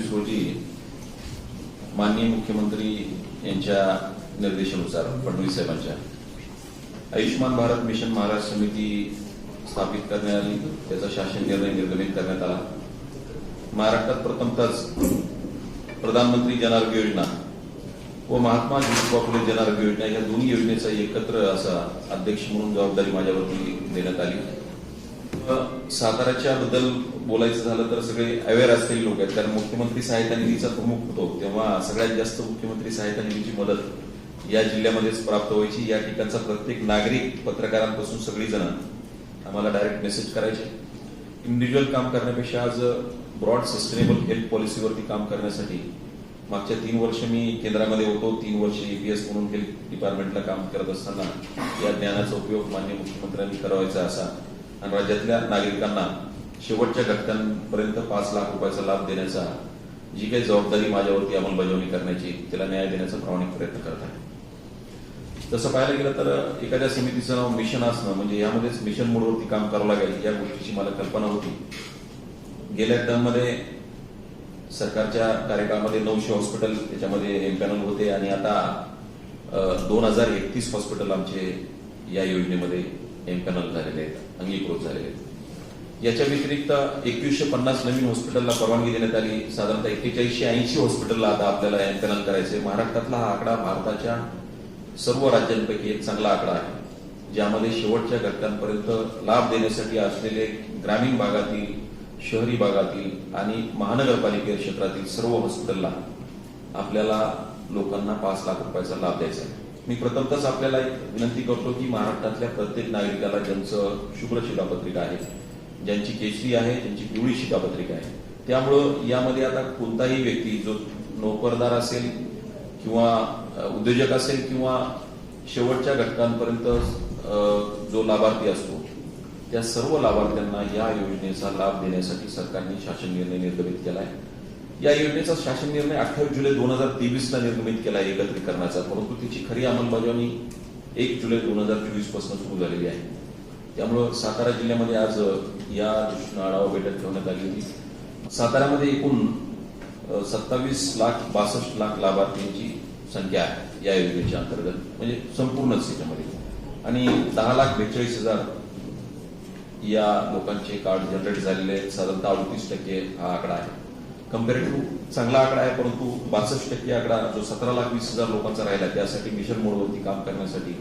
पंचवीस रोजी माननीय मुख्यमंत्री यांच्या निर्देशानुसार फडणवीस साहेबांच्या. आयुष्यमान भारत मिशन महाराष्ट्र समिती स्थापित करण्यात आली. त्याचा शासन निर्णय निर्गमित करण्यात आला. महाराष्ट्रात प्रथमतच प्रधानमंत्री जन आरोग्य योजना व महात्मा ज्योतिबा फुले जन आरोग्य योजना या दोन्ही योजनेचा एकत्र असा अध्यक्ष म्हणून जबाबदारी माझ्यावरती देण्यात आली. साताऱ्याच्या बद्दल बोलायचं झालं तर सगळे अवेअर असलेले लोक आहेत. कारण मुख्यमंत्री सहायता निधीचा प्रमुख होतो. तेव्हा सगळ्यात जास्त मुख्यमंत्री सहायता निधीची मदत या जिल्ह्यामध्येच प्राप्त व्हायची. या ठिकाणचा प्रत्येक नागरिक पत्रकारांपासून सगळीजण आम्हाला डायरेक्ट मेसेज करायचे. इंडिव्हिज्युअल काम करण्यापेक्षा आज ब्रॉड सस्टेनेबल हेल्थ पॉलिसीवरती काम करण्यासाठी मागच्या तीन वर्ष मी केंद्रामध्ये होतो. तीन वर्ष एपीएस म्हणून हेल्थ डिपार्टमेंटला काम करत असताना या ज्ञानाचा उपयोग मान्य मुख्यमंत्र्यांनी करावायचा असा आणि राज्यातल्या नागरिकांना शेवटच्या घटकांपर्यंत पाच लाख रुपयाचा लाभ देण्याचा जी काही जबाबदारी माझ्यावरती अंमलबजावणी करण्याची तिला न्याय देण्याचा प्रामाणिक प्रयत्न करत आहे. तसं पाहायला गेलं तर एखाद्या समितीचं नाव मिशन असणं म्हणजे यामध्येच मिशन मोडवरती काम करावं लागेल या गोष्टीची मला कल्पना होती. गेल्या टर्ममध्ये सरकारच्या कार्यकाळामध्ये नऊशे हॉस्पिटल त्याच्यामध्ये एम्पॅनल होते आणि आता दोन हजार एकतीस हॉस्पिटल आमचे या योजनेमध्ये एम्पॅनल झालेले आहेत अंगीकृत झालेले आहेत. याच्या व्यतिरिक्त एकवीसशे पन्नास नवीन हॉस्पिटलला परवानगी देण्यात आली. साधारणतः एक्केचाळीसशे ऐंशी हॉस्पिटलला आता आपल्याला एम्पॅनल करायचे महाराष्ट्रातला हा आकडा भारताच्या सर्व राज्यांपैकी एक चांगला आकडा आहे ज्यामध्ये शेवटच्या घटकांपर्यंत लाभ देण्यासाठी असलेले ग्रामीण भागातील शहरी भागातील आणि महानगरपालिका क्षेत्रातील सर्व हॉस्पिटलला आपल्याला लोकांना पाच लाख रुपयाचा लाभ द्यायचा आहे. मी प्रथमतच आपल्याला एक विनंती करतो की महाराष्ट्रातल्या प्रत्येक नागरिकाला ज्यांचं शुभ्र शिलापत्रिका आहे ज्यांची केसरी आहे त्यांची पिवळी शिकापत्रिका आहे. त्यामुळं यामध्ये आता कोणताही व्यक्ती जो नोकरदार असेल किंवा उद्योजक असेल किंवा शेवटच्या घटकांपर्यंत जो लाभार्थी असतो त्या सर्व लाभार्थ्यांना या योजनेचा लाभ देण्यासाठी सरकारने शासन निर्णय निर्गमित केला आहे या योजनेचा शासन निर्णय अठ्ठावीस जुलै दोन हजार तेवीस ला निर्गमित केला आहे एकत्रीकरणाचा. परंतु तिची खरी अंमलबजावणी एक जुलै दोन हजार चोवीसपासून सुरू झालेली आहे. त्यामुळं सातारा जिल्ह्यामध्ये आज या दृष्टीनं आढावा बैठक ठेवण्यात आली होती. साताऱ्यामध्ये एकूण सत्तावीस लाख बासष्ट लाख लाभार्थींची संख्या आहे या योजनेच्या अंतर्गत. म्हणजे संपूर्णच त्याच्यामध्ये आणि दहा लाख बेचाळीस हजार या लोकांचे कार्ड जनरेट झालेले आहेत. साधारणतः अडतीस टक्के हा आकडा आहे. कम्पॅरेटिव्ह चांगला आकडा आहे परंतु बासष्ट टक्के आकडा जो सतरा लाख वीस हजार लोकांचा राहिला त्यासाठी मिशन मोडवरती काम करण्यासाठी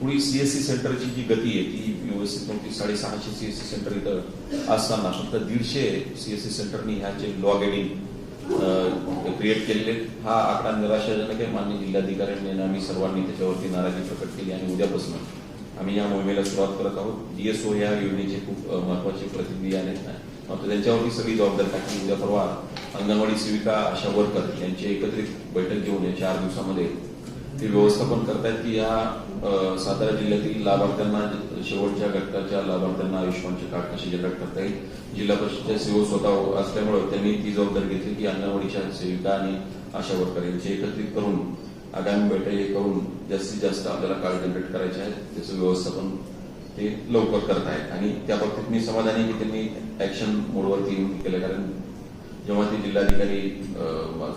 पुढील सीएससी सेंटरची जी गती आहे ती व्यवस्थित नव्हती. साडेसहाशे सीएससी सेंटर इथं असताना फक्त दीडशे सीएससी सेंटरनी ह्याचे लॉग एडिंग क्रिएट केलेले हा आकडा निराशाजनक आहे. मान्य जिल्हाधिकाऱ्यांनी आणि आम्ही सर्वांनी त्याच्यावरती नाराजी प्रकट केली आणि उद्यापासून आम्ही या मोहिमेला सुरुवात करत आहोत. डीएसओ या योजनेचे खूप महत्त्वाचे प्रतिनिधी आहेत. मात्र त्यांच्यावरती सगळी जबाबदारी टाकली. उद्या परवा अंगणवाडी सेविका आशा वर्कर यांची एकत्रित बैठक घेऊन या चार दिवसामध्ये ते व्यवस्थापन करतायत की या सातारा जिल्ह्यातील लाभार्थ्यांना शेवटच्या घटकाच्या लाभार्थ्यांना आयुष्यमानचे कार्ड कसे जनरेट करता येईल? जिल्हा परिषदच्या सीओ स्वतः असल्यामुळे त्यांनी ती जबाबदारी घेतली की अंगणवाडीच्या सेविका आणि आशा वर्कर यांचे एकत्रित करून आगामी बैठक करून जास्तीत जास्त आपल्याला कार्ड जनरेट करायचे आहेत. त्याचं व्यवस्थापन ते लवकर करत आहेत आणि त्या बाबतीत मी समाधानी की त्यांनी ऍक्शन मोडवरती येऊन केलं कारण जेव्हा ते जिल्हाधिकारी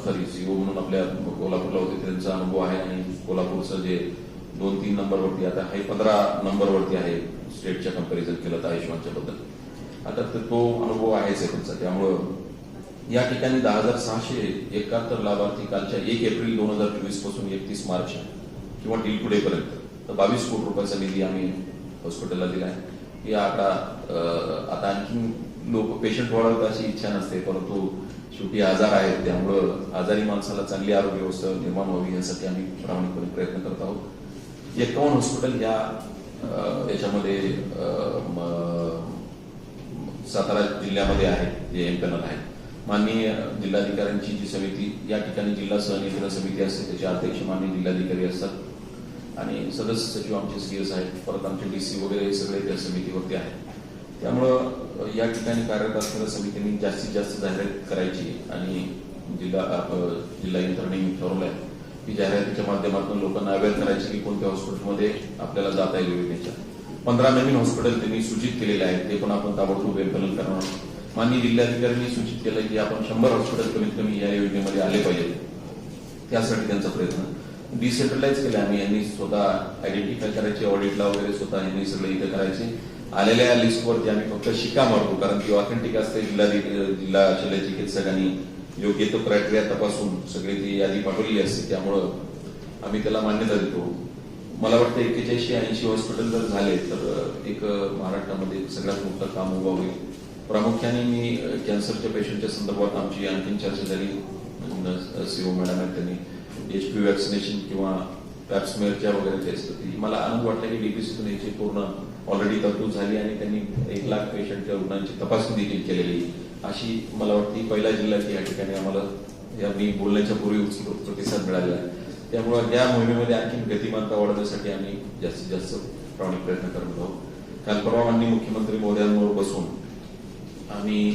सॉरी सीओ म्हणून आपल्या कोल्हापूरला होते त्यांचा अनुभव आहे आणि कोल्हापूरचं जे दोन तीन नंबरवरती आता हे पंधरा नंबरवरती आहे स्टेटच्या कंपॅरिझन केलं तर आयुष्यमानच्या बद्दल. आता तर तो अनुभव आहेच आहे त्यांचा त्यामुळं या ठिकाणी दहा हजार सहाशे एकाहत्तर लाभार्थी कालच्या एक एप्रिल दोन हजार चोवीसपासून एकतीस मार्च किंवा डील टुडे पर्यंत. तर बावीस कोटी रुपयाचा निधी आम्ही हॉस्पिटलला दिला आहे. या आकडा आता आणखी लोक पेशंट वाढवत अशी इच्छा नसते परंतु शेवटी आजार आहेत त्यामुळं आजारी माणसाला चांगली आरोग्य व्यवस्था निर्माण व्हावी यासाठी आम्ही प्रामाणिकपणे प्रयत्न करत आहोत. एकावन्न हॉस्पिटल या याच्यामध्ये म- सातारा जिल्ह्यामध्ये आहेत जे एमपॅनल आहेत. माननीय जिल्हाधिकाऱ्यांची जी समिती या ठिकाणी जिल्हा सहनियंत्रण समिती असते त्याचे अध्यक्ष माननीय जिल्हाधिकारी असतात. आणि सदस्य सचिव आमचे सी एस आहेत परत आमचे डीसी वगैरे हे सगळे त्या समितीवरती आहेत. त्यामुळं या ठिकाणी कार्यरत असणाऱ्या समितींनी जास्तीत जास्त जाहिरात करायची आणि जिल्हा जिल्हा यंत्रणेने ठरवलं आहे की जाहिरातीच्या माध्यमातून लोकांना अवेअर करायची की कोणत्या हॉस्पिटलमध्ये आपल्याला जाता येईल योजनेच्या पंधरा नवीन हॉस्पिटल त्यांनी सूचित केलेले आहेत ते पण आपण ताबडतोब एम्पॅनल करणार माननीय जिल्हाधिकाऱ्यांनी सूचित केलं की आपण शंभर हॉस्पिटल कमीत कमी या योजनेमध्ये आले पाहिजेत. त्यासाठी त्यांचा प्रयत्न. डिसेंट्रलाइज केला आम्ही यांनी स्वतः आयडेंटिफाय करायचे ऑडिटला वगैरे स्वतः यांनी सगळं इथं करायचे. आलेल्या या लिस्टवरती आम्ही फक्त शिक्का मारतो कारण ती ऑथेंटिक असते जिल्हा जिल्हा शल्य चिकित्सकांनी योग्य तो क्रायटेरिया तपासून सगळी ती यादी पाठवलेली असते त्यामुळं आम्ही त्याला मान्यता देतो. मला वाटतं एक्केचाळीसशे ऐंशी हॉस्पिटल जर झाले तर एक महाराष्ट्रामध्ये सगळ्यात मोठं काम उभं होईल. प्रामुख्याने मी कॅन्सरच्या पेशंटच्या संदर्भात आमची आणखीन चर्चा झाली सीओ मॅडम आहेत त्यांनी एच पी व्हॅक्सिनेशन किंवा पॅप्समेअरच्या वगैरे टेस्ट होती मला आनंद वाटला की डीपीसीतून याची पूर्ण ऑलरेडी तरतूद झाली आणि त्यांनी एक लाख पेशंटच्या रुग्णांची तपासणी देखील केलेली अशी मला वाटते पहिला जिल्हा की या ठिकाणी आम्हाला या मी बोलण्याच्या पूर्वी उत्स्फूर्त प्रतिसाद मिळालेला आहे. त्यामुळे या मोहिमेमध्ये आणखी गतिमानता वाढवण्यासाठी आम्ही जास्तीत जास्त प्रामाणिक प्रयत्न करत आहोत. काल परवा माननीय मुख्यमंत्री मोदयांवर बसून आम्ही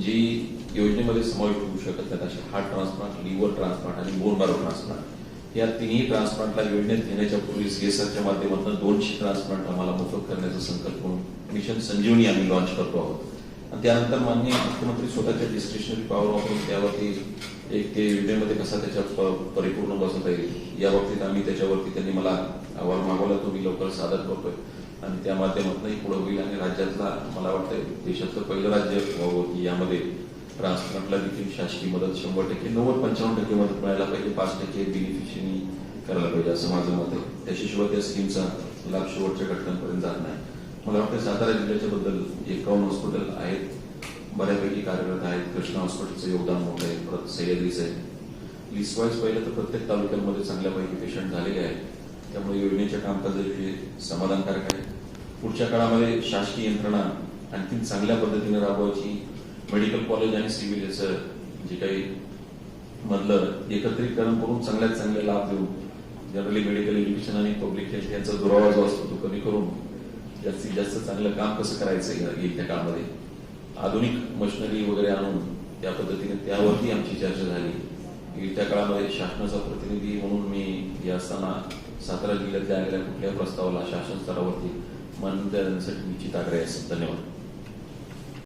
जी योजनेमध्ये समावेश होऊ शकत नाही अशी हार्ट ट्रान्सप्लांट लिव्हर ट्रान्सप्लांट आणि बोन मॅरो ट्रान्सप्लांट या तिन्ही ट्रान्सप्लांटला योजनेत घेण्याच्या पूर्वी सीएसआरच्या माध्यमातून दोनशे ट्रान्सप्लांट आम्हाला मोफत करण्याचा संकल्प करून मिशन संजीवनी आम्ही लॉन्च करतो आहोत. आणि त्यानंतर माननीय मुख्यमंत्री स्वतःच्या डिस्क्रिशनरी पॉवर वापरून त्यावरती एक ते योजनेमध्ये कसा त्याच्या प- परिपूर्ण बसवता येईल या बाबतीत आम्ही त्याच्यावरती त्यांनी मला अहवाल मागवला. तो मी लवकर सादर करतोय. आणि त्या माध्यमातूनही पुढे होईल आणि राज्यातला मला वाटतं देशातलं पहिलं राज्य व्हावं की यामध्ये ट्रान्सप्लांटला देखील शासकीय मदत शंभर टक्के नव्वद पंचावन्न टक्के मदत मिळायला पाहिजे पाच टक्के बेनिफिशियरी करायला पाहिजे असं माझं मत आहे. त्याच्याशिवाय त्या स्कीमचा लाभ शेवटच्या घटकांपर्यंत जात नाही. मला वाटतं सातारा जिल्ह्याच्या बद्दल एकावन्न हॉस्पिटल आहेत बऱ्यापैकी कार्यरत आहेत. कृष्णा हॉस्पिटलचं योगदान मोठं आहे. परत सह्याद्रीचं आहे. लिस्ट वाईज पाहिलं तर प्रत्येक तालुक्यांमध्ये चांगल्यापैकी पेशंट झालेले आहेत. त्यामुळे योजनेच्या कामकाजाविषयी समाधानकारक आहे. पुढच्या काळामध्ये शासकीय यंत्रणा आणखी चांगल्या पद्धतीने राबवायची मेडिकल कॉलेज आणि सिव्हिल याचं जे काही मधलं एकत्रीकरण करून चांगल्यात चांगले लाभ देऊन जनरली मेडिकल एज्युकेशन आणि पब्लिक हेल्थ यांचा दुरावा जो असतो तो कमी करून जास्तीत जास्त चांगलं काम कसं करायचं या- येत्या काळामध्ये? आधुनिक मशिनरी वगैरे आणून त्या पद्धतीने त्यावरती आमची चर्चा झाली. येत्या काळामध्ये शासनाचा प्रतिनिधी म्हणून मी हे असताना सातारा जिल्ह्यातल्या आलेल्या कुठल्याही प्रस्तावाला शासन स्तरावरती मान्यता देण्यासाठी निश्चित आग्रह असेल. धन्यवाद.